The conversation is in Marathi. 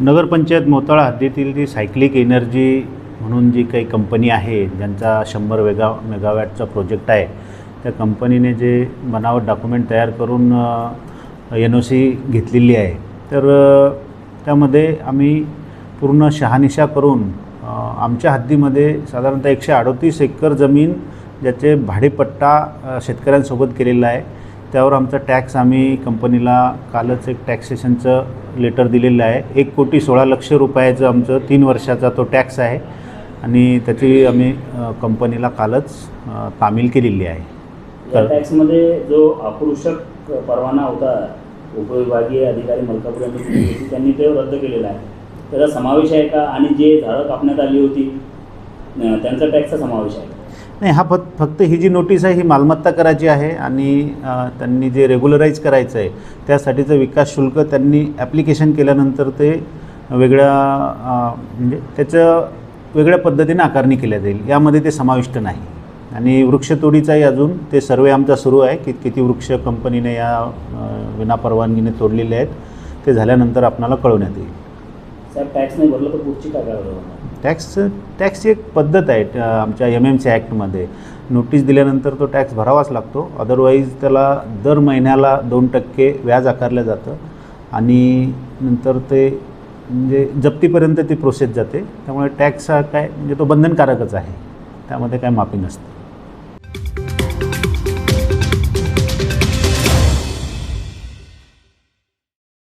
नगरपंचायत मोताळा हद्दीतील ती सायक्लिक एनर्जी म्हणून जी काही कंपनी आहे ज्यांचा शंभर वेगा मेगावॅटचा प्रोजेक्ट आहे त्या कंपनीने जे बनावट डॉक्युमेंट तयार करून एन ओ सी घेतलेली आहे. तर त्यामध्ये आम्ही पूर्ण शहानिशा करून आमच्या हद्दीमध्ये साधारणतः एकशे अडोतीस एकर जमीन ज्याचे भाडेपट्टा शेतकऱ्यांसोबत केलेला आहे. त्यावर आमचा टॅक्स आम्ही कंपनीला कालच एक टॅक्सेशनचं लेटर दिलेलं आहे. एक कोटी सोळा लक्ष रुपयाचं आमचं तीन वर्षाचा तो टॅक्स आहे. आणि त्याची आम्ही कंपनीला कालच अ, तामील केलेली आहे. तर- टॅक्समध्ये जो आक्रोशक परवाना होता उपविभागीय अधिकारी मलकापूर यांनी त्यांनी ते रद्द केलेला आहे. त्याचा समावेश आहे का? आणि जे झाडं कापण्यात आली होती त्यांचा टॅक्सचा समावेश आहे नाही हा फक्त फक्त ही जी नोटीस आहे ही मालमत्ता करायची आहे आणि त्यांनी जे रेग्युलराईज करायचं आहे त्यासाठीचं विकास शुल्क त्यांनी ॲप्लिकेशन केल्यानंतर ते वेगळ्या म्हणजे त्याचं वेगळ्या पद्धतीने आकारणी केल्या जाईल. यामध्ये ते समाविष्ट नाही. आणि वृक्षतोडीचाही अजून ते सर्वे आमचा सुरू आहे की किती वृक्ष कंपनीने या विनापरवानगीने तोडलेले आहेत ते झाल्यानंतर आपणाला कळवण्यात येईल. सर टॅक्स नाही भरलं तर पुढची काय टॅक्स टॅक्सची एक पद्धत आहे आमच्या एम एम सी ॲक्टमध्ये नोटीस दिल्यानंतर तो टॅक्स भरावाच लागतो. अदरवाईज त्याला दर महिन्याला दोन टक्के व्याज आकारलं जातं. आणि नंतर ते म्हणजे जप्तीपर्यंत ती प्रोसेस जाते. त्यामुळे टॅक्स हा काय म्हणजे तो बंधनकारकच आहे. त्यामध्ये काय माफी नसते.